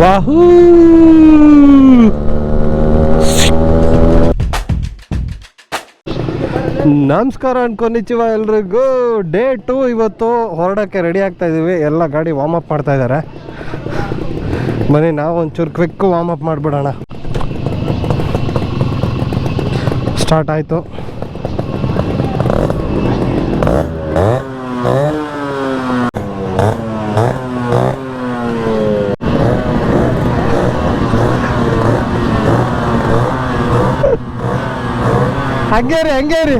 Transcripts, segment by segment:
ವಾಹೂ. ನಮಸ್ಕಾರ ಅನ್ಕೊಂಡಿಚಿವ ಎಲ್ರಿಗೂ. Day to ಇವತ್ತು ಹೊರಡೋಕ್ಕೆ ರೆಡಿ ಆಗ್ತಾ ಇದ್ದೀವಿ ಎಲ್ಲ ಗಾಡಿ ವಾರ್ಮ್ ಅಪ್ ಮಾಡ್ತಾ ಇದ್ದಾರೆ ಬನ್ನಿ ನಾವು ಒಂಚೂರು ಕ್ವಿಕ್ ವಾರ್ಮ್ ಅಪ್ ಮಾಡಿಬಿಡೋಣ. ಸ್ಟಾರ್ಟ್ ಆಯಿತು. ಹಂಗೆ ರೀ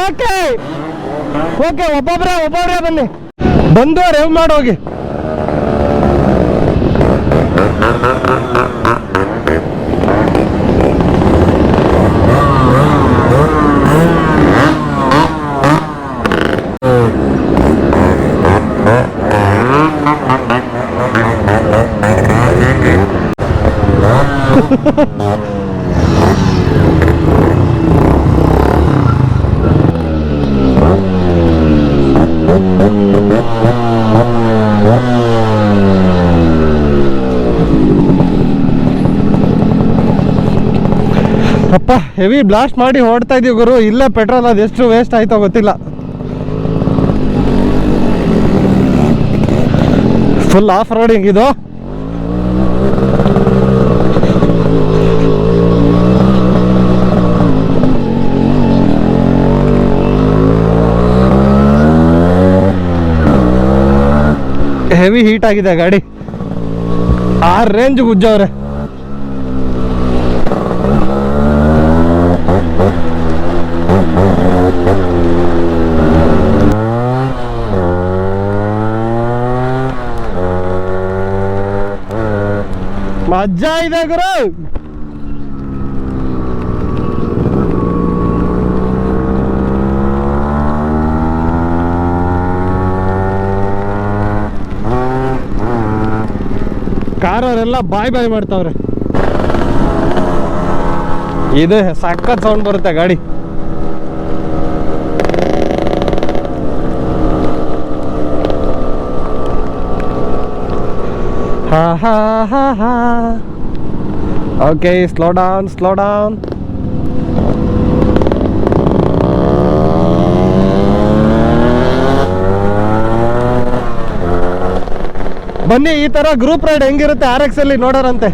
ಓಕೆ ಓಕೆ ಒಬ್ಬೊಬ್ರೆ ಒಬ್ಬೊಬ್ರೆ ಬನ್ನಿ ಬಂದು ರೇವ್ ಮಾಡೋಗಿ ಹೆವಿ ಬ್ಲಾಸ್ಟ್ ಮಾಡಿ ಹೊಡ್ತಾ ಇದೀವಿ ಗುರು. ಇಲ್ಲೇ ಪೆಟ್ರೋಲ್ ಅದು ಎಷ್ಟು ವೇಸ್ಟ್ ಆಯ್ತೋ ಗೊತ್ತಿಲ್ಲ. ಫುಲ್ ಆಫ್ ರೋಡಿಂಗ್ ಇದು. ಹೆವಿ ಹೀಟ್ ಆಗಿದೆ ಗಾಡಿ. ಆ ರೇಂಜ್ ಗುಜ್ಜವ್ರೆ ಮಜ್ಜಾ ಇದೆ ಗುರು ಕಾರವರೆಲ್ಲ ಬಾಯ್ ಬಾಯ್ ಮಾಡ್ತಾವ್ರೆ. ಇದು ಸಖತ್ ಸೌಂಡ್ ಬರುತ್ತೆ ಗಾಡಿ ಹಾ ಹಾ ಹಾ ಹಾ okay slow down slow down ಬನ್ನಿ, ಈ ತರ ಗ್ರೂಪ್ ರೈಡ್ ಹೆಂಗಿರುತ್ತೆ ಆರ್ ಎಕ್ಸ್ ಅಲ್ಲಿ ನೋಡೋರಂತೆ.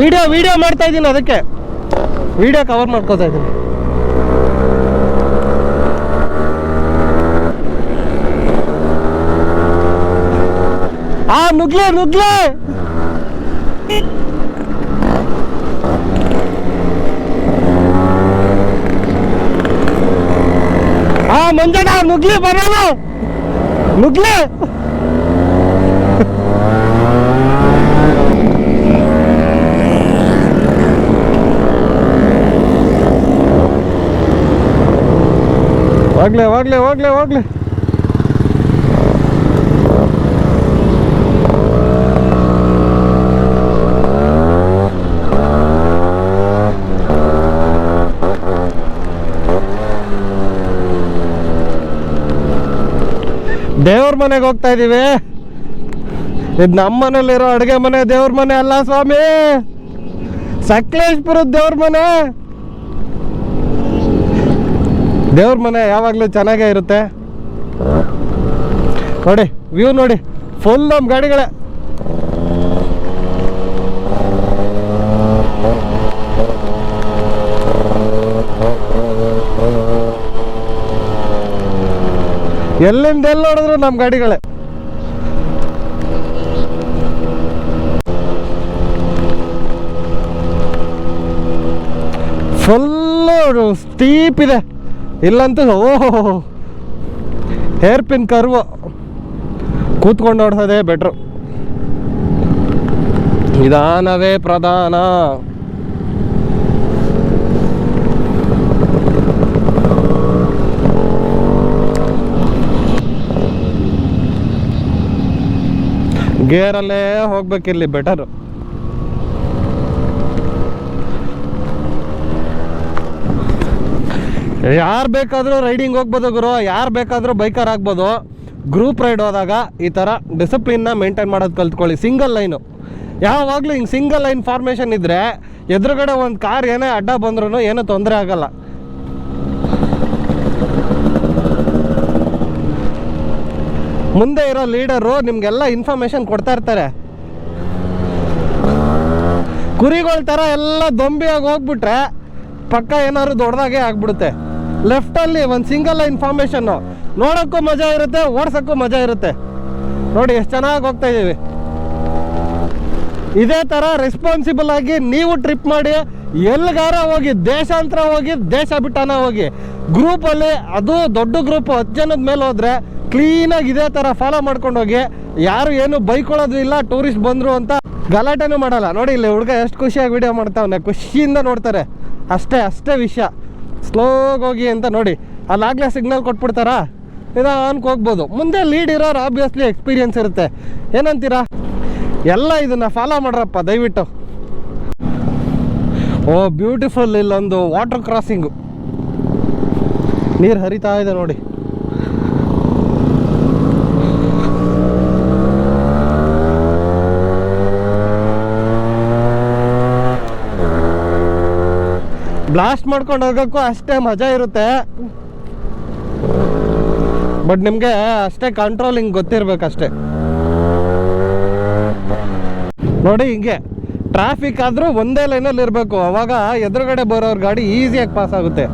ವಿಡಿಯೋ ವಿಡಿಯೋ ಮಾಡ್ತಾ ಇದ್ದೀನಿ ಅದಕ್ಕೆ. ವಿಡಿಯೋ ಕವರ್ ಮಾಡ್ಕೋತಾ ಇದ್ದೀನಿ. ಆ, ನುಗ್ಲೆ ನುಗ್ಲೆ! ಆ ಮಂಜಣ್ಣ ನುಗ್ಲಿ ಬರೋಣ! ನುಗ್ಲೆ! ಹೋಗ್ಲೆ ಹೋಗ್ಲೆ ಹೋಗ್ಲೆ ಹೋಗ್ಲೆ. ದೇವ್ರ ಮನೆಗೆ ಹೋಗ್ತಾ ಇದೀವಿ. ಇದು ನಮ್ಮ ಮನೇಲಿರೋ ಅಡುಗೆ ಮನೆ ದೇವ್ರ ಮನೆ ಅಲ್ಲ ಸ್ವಾಮಿ. ಸಕಲೇಶ್ಪುರದ ದೇವ್ರ ಮನೆ. ದೇವ್ರ ಮನೆ ಯಾವಾಗಲೂ ಚೆನ್ನಾಗೇ ಇರುತ್ತೆ. ನೋಡಿ ವ್ಯೂ ನೋಡಿ ಫುಲ್ ನಮ್ಮ ಗಾಡಿಗಳೇ. ಎಲ್ಲಿಂದ ಎಲ್ಲಿ ನೋಡಿದ್ರು ನಮ್ಮ ಗಾಡಿಗಳೇ. ಫುಲ್ಲು ಸ್ಟೀಪ್ ಇದೆ. ಇಲ್ಲಂತೂ ಓಹೋ ಹೇರ್ ಪಿನ್ ಕರ್ವು ಕೂತ್ಕೊಂಡು ಓಡಿಸೋದೇ ಬೆಟ್ರು. ನಿಧಾನವೇ ಪ್ರಧಾನ. ಗೇರಲ್ಲೇ ಹೋಗ್ಬೇಕಿಲ್ಲಿ ಬೆಟರು. ಯಾರು ಬೇಕಾದರೂ ರೈಡಿಂಗ್ ಹೋಗ್ಬೋದು ಗುರು, ಯಾರು ಬೇಕಾದರೂ ಬೈಕರ್ ಆಗ್ಬೋದು. ಗ್ರೂಪ್ ರೈಡ್ ಹೋದಾಗ ಈ ಥರ ಡಿಸಿಪ್ಲಿನ್ನ ಮೇಂಟೈನ್ ಮಾಡೋದು ಕಲ್ತ್ಕೊಳ್ಳಿ ಸಿಂಗಲ್ ಲೈನು ಯಾವಾಗಲೂ ಹಿಂಗೆ ಸಿಂಗಲ್ ಲೈನ್ ಫಾರ್ಮೇಷನ್ ಇದ್ದರೆ ಎದುರುಗಡೆ ಒಂದು ಕಾರ್ ಏನೇ ಅಡ್ಡ ಬಂದ್ರೂ ಏನೂ ತೊಂದರೆ ಆಗಲ್ಲ. ಮುಂದೆ ಇರೋ ಲೀಡರು ನಿಮಗೆಲ್ಲ ಇನ್ಫಾರ್ಮೇಷನ್ ಕೊಡ್ತಾ ಇರ್ತಾರೆ. ಕುರಿಗಳ ಥರ ಎಲ್ಲ ದೊಂಬಿಯಾಗಿ ಹೋಗ್ಬಿಟ್ರೆ ಪಕ್ಕ ಏನಾದ್ರು ದೊಡ್ಡದಾಗೆ ಆಗ್ಬಿಡುತ್ತೆ. ಲೆಫ್ಟಲ್ಲಿ ಒಂದು ಸಿಂಗಲ್ ಲೈನ್ ನೋಡೋಕ್ಕೂ ಮಜಾ ಇರುತ್ತೆ, ಓಡ್ಸಕ್ಕೂ ಮಜಾ ಇರುತ್ತೆ. ನೋಡಿ, ಎಷ್ಟು ಚೆನ್ನಾಗಿ ಹೋಗ್ತಾ ಇದೀವಿ. ಇದೇ ಥರ ರೆಸ್ಪಾನ್ಸಿಬಲ್ ಆಗಿ ನೀವು ಟ್ರಿಪ್ ಮಾಡಿ ಎಲ್ಲಿಗಾರ ಹೋಗಿ, ದೇಶಾಂತರ ಹೋಗಿ ದೇಶ ಬಿಟ್ಟನ ಹೋಗಿ ಗ್ರೂಪಲ್ಲಿ ಅದು ದೊಡ್ಡ ಗ್ರೂಪ್ ಹತ್ತು ಜನದ ಮೇಲೆ ಹೋದ್ರೆ ಕ್ಲೀನಾಗಿ ಇದೇ ಥರ ಫಾಲೋ ಮಾಡ್ಕೊಂಡು ಹೋಗಿ, ಯಾರು ಏನು ಬೈಕೊಳ್ಳೋದು ಇಲ್ಲ ಟೂರಿಸ್ಟ್ ಬಂದರು ಅಂತ ಗಲಾಟೆನೂ ಮಾಡಲ್ಲ. ನೋಡಿ, ಇಲ್ಲಿ ಹುಡುಗ ಎಷ್ಟು ಖುಷಿಯಾಗಿ ವಿಡಿಯೋ ಮಾಡ್ತಾವನೆ, ಖುಷಿಯಿಂದ ನೋಡ್ತಾರೆ. ಅಷ್ಟೇ ಅಷ್ಟೇ ವಿಷಯ. ಸ್ಲೋಗಿ ಹೋಗಿ ಅಂತ ನೋಡಿ. ಅಲ್ಲಾಗಲೇ ಸಿಗ್ನಲ್ ಕೊಟ್ಬಿಡ್ತಾರಾ? ನಿಧಾನಕ್ಕೆ ಹೋಗ್ಬೋದು. ಮುಂದೆ ಲೀಡ್ ಇರೋರು ಆಬ್ವಿಯಸ್ಲಿ ಎಕ್ಸ್ಪೀರಿಯನ್ಸ್ ಇರುತ್ತೆ. ಏನಂತೀರಾ? ಎಲ್ಲ ಇದನ್ನ ಫಾಲೋ ಮಾಡ್ರಪ್ಪ, ದಯವಿಟ್ಟು. ಓ ಬ್ಯೂಟಿಫುಲ್ ಇಲ್ಲೊಂದು ವಾಟರ್ ಕ್ರಾಸಿಂಗು ನೀರು ಹರಿತಾ ಇದೆ ನೋಡಿ. ಬ್ಲಾಸ್ಟ್ ಮಾಡ್ಕೊಂಡು ಹೋಗೋಕ್ಕೂ ಅಷ್ಟೇ ಮಜಾ ಇರುತ್ತೆ. ಬಟ್ ನಿಮಗೆ ಅಷ್ಟೇ ಕಂಟ್ರೋಲಿಂಗ್ ಗೊತ್ತಿರಬೇಕಷ್ಟೇ. ನೋಡಿ ಹಿಂಗೆ ಟ್ರಾಫಿಕ್ ಆದರೂ ಒಂದೇ ಲೈನಲ್ಲಿ ಇರಬೇಕು. ಅವಾಗ ಎದುರುಗಡೆ ಬರೋರ್ ಗಾಡಿ ಈಸಿಯಾಗಿ ಪಾಸ್ ಆಗುತ್ತೆ.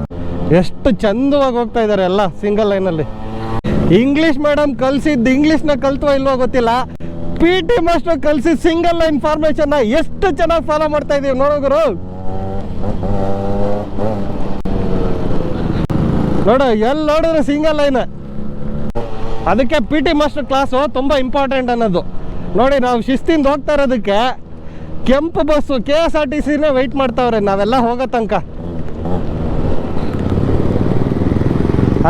ಎಷ್ಟು ಚಂದವಾಗಿ ಹೋಗ್ತಾ ಇದ್ದಾರೆ ಎಲ್ಲ ಸಿಂಗಲ್ ಲೈನಲ್ಲಿ ಇಂಗ್ಲೀಷ್ ಮೇಡಮ್ ಕಲ್ಸಿದ್ದು ಇಂಗ್ಲೀಷ್ನ ಕಲಿತೋ ಇಲ್ವೋ ಗೊತ್ತಿಲ್ಲ. ಪಿ ಟಿ ಮಾಸ್ಟರ್ ಕಲಿಸಿ ಸಿಂಗಲ್ ಲೈನ್ ಫಾರ್ಮೇಶನ್ ಎಷ್ಟು ಚೆನ್ನಾಗಿ ಫಾಲೋ ಮಾಡ್ತಾ ಇದೀವಿ ನೋಡೋಗುರು ನೋಡು ಎಲ್ಲಿ ನೋಡಿದ್ರೆ ಸಿಂಗಲ್ ಲೈನ್ ಅದಕ್ಕೆ ಪಿ ಟಿ ಮಾಸ್ಟರ್ ಕ್ಲಾಸು ತುಂಬ ಇಂಪಾರ್ಟೆಂಟ್ ಅನ್ನೋದು. ನೋಡಿ, ನಾವು ಶಿಸ್ತಿಂದ ಹೋಗ್ತಾ ಇರೋದಕ್ಕೆ ಕೆಂಪು bus K S R T ಸಿನೇ wait ಮಾಡ್ತಾವ್ರೆ, ನಾವೆಲ್ಲ ಹೋಗೋ ತನಕ.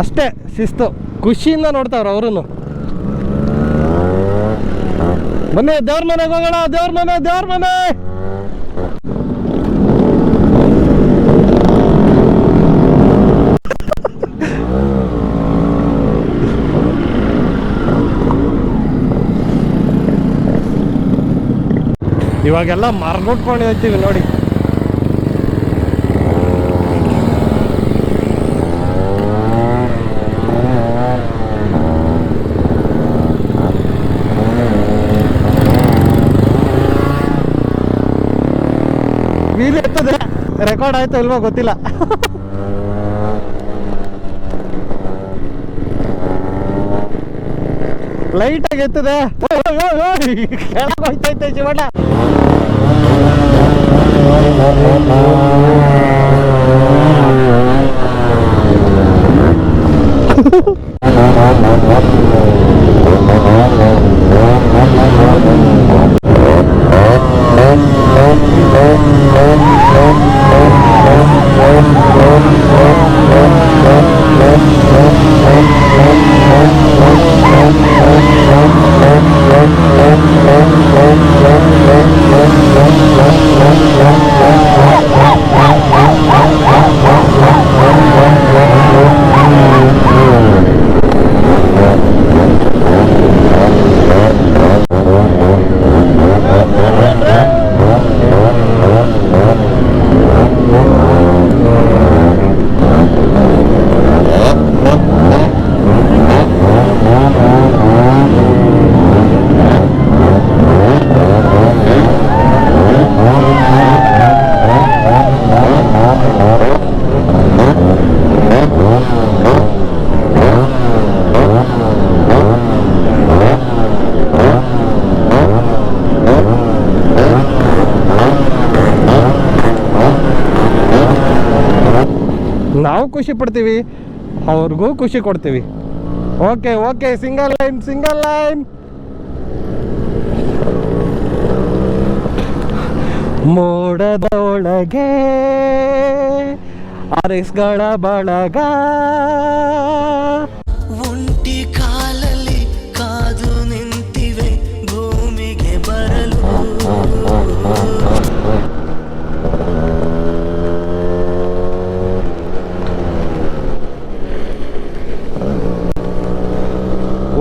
ಅಷ್ಟೇ, ಶಿಸ್ತು. ಖುಷಿಯಿಂದ ನೋಡ್ತಾವ್ರೆ ಅವರು ಬನ್ನಿ, ದೇವ್ರ ಮನೆಗೆ ಹೋಗೋಣ, ದೇವ್ರ ಮನೆ ದೇವ್ರ ಮನೆ! ಇವಾಗೆಲ್ಲ ಮರ್ಗುಟ್ಕೊಂಡು ಹೋಗ್ತೀವಿ ನೋಡಿ. ರೆಕಾರ್ಡ್ ಆಯ್ತು ಇಲ್ವೋ ಗೊತ್ತಿಲ್ಲ. ಲೈಟ್ ಆಗಿ ಎತ್ತದೆ ಹೋಯ್ತೈತೆ ಶಿವಣ್ಣ. ನಾವು ಖುಷಿ ಪಡ್ತೀವಿ, ಅವ್ರಿಗೂ ಖುಷಿ ಕೊಡ್ತೀವಿ. Okay okay single line single line ಮೋಡದೊಳಗೆ ಒಳಗೆ ಆರಿಸ್ಗಳ ಬಳಗ.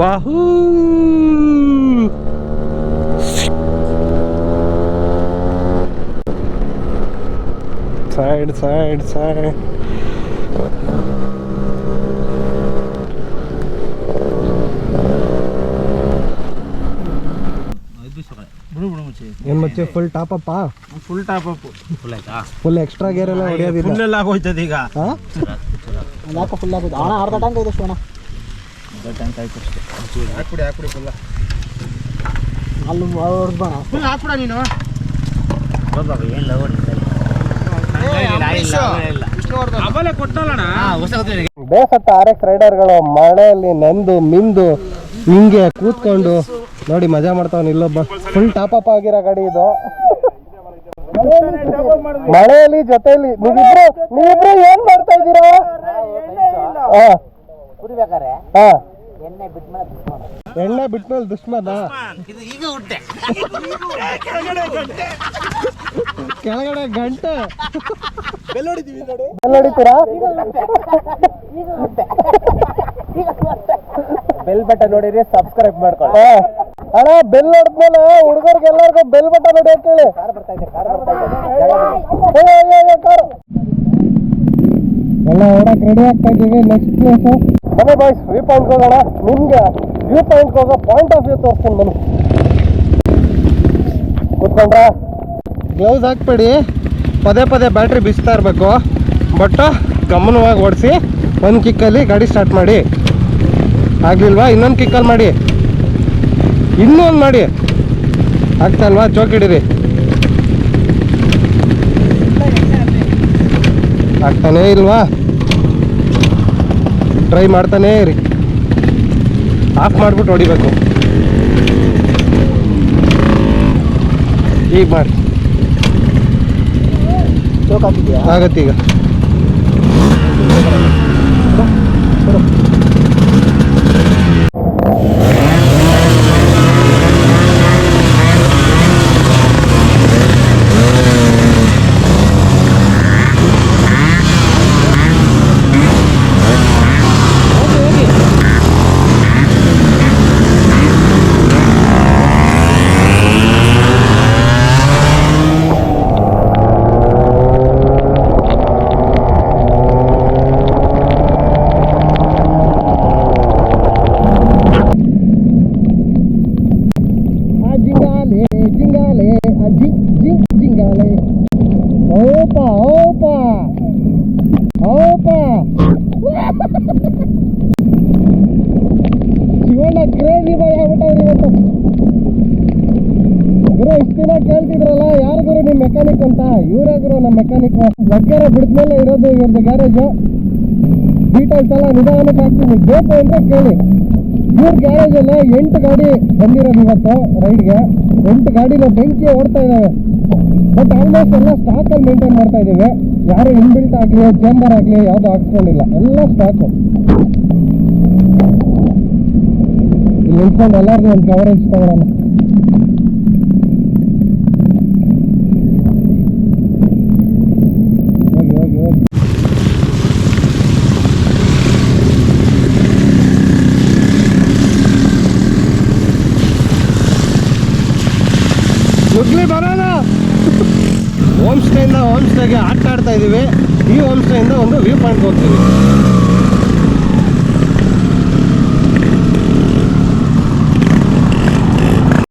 ವಾಹೂ ಸೈಡ್ ಸೈಡ್ ಸೈಡ್ ಬಿಡು ಬಿಡು ಮುಚ್ಚಿ ಏನ್ ಮಚ್ಚೆ full top up full top up full ಆಯ್ತಾ? ಫುಲ್ ಎಕ್ಸ್ಟ್ರಾ ಗೇರ್ ಎಲ್ಲ ಹೊಡೆಯೋದಿಲ್ಲ. ಫುಲ್ ಎಲ್ಲ ಆಗೋಯ್ತದ ಈಗ ಹಾ? ಯಾಕೋ ಫುಲ್ ಆಗೋದು ಅಣ್ಣ ಅರ್ಧ ಟ್ಯಾಂಕ್ ಇದೆ ಶಿವಣ್ಣ ಟ್ಯಾಂಕ್ ಆಯ್ತು ಅಷ್ಟೇ ಹಾಕ್ಬಿಡಿ ಹಾಕ್ಬಿಡಿ ಫುಲ್ಲ ಅಲ್ಲಿ ಹೊಡ್ದು ಫುಲ್ ಹಾಕ್ಬಿಡ ನೀನು. ಕೊಟ್ಟಲ್ಲಣ್ಣ? ಬೇಸತ್ತ ಆರ್ ಎಕ್ಸ್ ರೈಡರ್ಗಳು ಮಳೆಯಲ್ಲಿ ನೆಂದು ಮಿಂದು ಹಿಂಗೆ ಕೂತ್ಕೊಂಡು ನೋಡಿ ಮಜಾ ಮಾಡ್ತಾವನ್ ಇಲ್ಲೊಬ್ಬ. ಫುಲ್ ಟಾಪ್ ಅಪ್ ಆಗಿರೋ ಗಾಡಿ ಇದು. ಮಳೆಯಲ್ಲಿ ಜೊತೆಯಲ್ಲಿ ನೀವಿಬ್ರು ನೀವಿಬ್ರು ಏನ್ ಮಾಡ್ತಾ ಇದ್ದೀರಾ? ಹಾ. ಎಣ್ಣೆ ಬಿಟ್ಮೇಲೆ ದುಶ್ಮನ ಎಣ್ಣೆ ಬಿಟ್ಮೇಲೆ ದುಶ್ಮನ ಈಗ ಹುಟ್ಟೆ. ಕೆಳಗಡೆ ಗಂಟೆ. ಬೆಲ್ ಹುಟ್ಟೆ. ಬೆಲ್ ಬಟನ್ ನೋಡಿರಿ ಸಬ್ಸ್ಕ್ರೈಬ್ ಮಾಡ್ಕೊಳ್ಳಿ. ಅಣ್ಣ ಬೆಲ್ ಹೊಡೆದ್ಮೇಲೆ ಹುಡುಗರಿಗೆ ಎಲ್ಲರಿಗೂ ಬೆಲ್ ಬಟನ್ ನೋಡಿ ಹೇಳಿ ಕಾರ್ ಬರ್ತಾ ಇದೆ ಕಾರ್ ಬರ್ತಾ ಇದೆ. ಏ, ಏ, ಏ, ಎಲ್ಲ ಓಡಕ್ ರೆಡಿ ಆಗ್ತಾ ಇದೀವಿ. ನೆಕ್ಸ್ಟ್ ಪ್ಲೇಸ್ ಬನ್ನಿ ಬಾಯ್ಸ್ ವ್ಯೂ ಪಾಯಿಂಟ್ ಹೋಗೋಣ ನಿಮ್ಗೆ ವ್ಯೂ ಪಾಯಿಂಟ್ ಹೋಗೋ ಪಾಯಿಂಟ್ ಆಫ್ ವ್ಯೂ ತೋರಿಸ್ತೀನಿ ಬನ್ನಿ. ಕೂತ್ಕೊಂಡ್ರ? ಗ್ಲೌಸ್ ಹಾಕ್ಬೇಡಿ. ಪದೇ ಪದೇ ಬ್ಯಾಟ್ರಿ ಬಿಸ್ತಾ ಇರಬೇಕು. ಬಟ್ ಗಮನವಾಗಿ ಓಡಿಸಿ, ಒಂದು ಕಿಕ್ಕಲ್ಲಿ ಗಾಡಿ ಸ್ಟಾರ್ಟ್ ಮಾಡಿ. ಆಗ್ಲಿಲ್ವಾ? ಇನ್ನೊಂದು ಕಿಕ್ಕಲ್ಲಿ ಮಾಡಿ. ಇನ್ನೊಂದು ಮಾಡಿ. ಆಗ್ತಾ ಇಲ್ವಾ? ಇಡೀರಿ ಆಗ್ತಾನೇ ಇಲ್ವಾ? ಟ್ರೈ ಮಾಡ್ತಾನೆ ಇರಿ. ಆಫ್ ಮಾಡಿಬಿಟ್ಟು ಹೊಡಿಬೇಕು. ಈಗ ಮಾಡಿ ಕ್ರೇಜಿ ಬಾಯ್ ಆಗ್ಬಿಟ್ಟವ್ರಿ ಇವತ್ತು ಗುರು, ಇಷ್ಟು ದಿನ ಕೇಳ್ತಿದ್ರಲ್ಲ, ಯಾರು ಗುರು ನಿಮ್ಮ ಮೆಕ್ಯಾನಿಕ್ ಅಂತ? ಇವರೇ ಗುರು ನಮ್ಮ ಮೆಕ್ಯಾನಿಕ್ ಲಗ್ಗೆರ ಬಿಡ್ದ್ಮೇಲೆ ಇರೋದು ಇವ್ರದ್ದು ಗ್ಯಾರೇಜು ಡೀಟೇಲ್ಸ್ ಎಲ್ಲ ನಿಧಾನಕ್ಕೆ ಹಾಕ್ತೀನಿ. ಬೇಕು ಅಂತ ಕೇಳಿ. ಇವ್ರ ಗ್ಯಾರೇಜಲ್ಲ ಎಂಟು ಗಾಡಿ ಬಂದಿರೋದು ಇವತ್ತು ರೈಡ್ಗೆ. ಎಂಟು ಗಾಡಿನ ಬೆಂಕಿ ಓಡ್ತಾ ಇದ್ದಾವೆ ಬಟ್ ಆಲ್ಮೋಸ್ಟ್ ಎಲ್ಲ ಸ್ಟಾಕಲ್ಲಿ ಮೇಂಟೈನ್ ಮಾಡ್ತಾ ಇದ್ದೀವಿ. ಯಾರು ಇನ್ಬಿಲ್ಟ್ ಆಗಲಿ ಚೇಂಬರ್ ಆಗಲಿ, ಯಾವುದೂ ಹಾಕ್ಸ್ಕೊಂಡಿಲ್ಲ ಎಲ್ಲ ಸ್ಟಾಕು ನಿಂತ್ಕೊಂಡು ಎಲ್ಲರಿಗೂ ಒಂದು ಕವರೇಜ್ ತಗೊಳ್ಳೋಣ ಬರೋಣ ಹೋಮ್ ಸ್ಟೇಯಿಂದ ಹೋಮ್ ಸ್ಟೇಗೆ ಆಟ ಆಡ್ತಾ ಇದೀವಿ. ಈ ಹೋಮ್ ಸ್ಟೇಯಿಂದ ಒಂದು ವ್ಯೂ ಪಾಯಿಂಟ್ ಹೋಗ್ತೀವಿ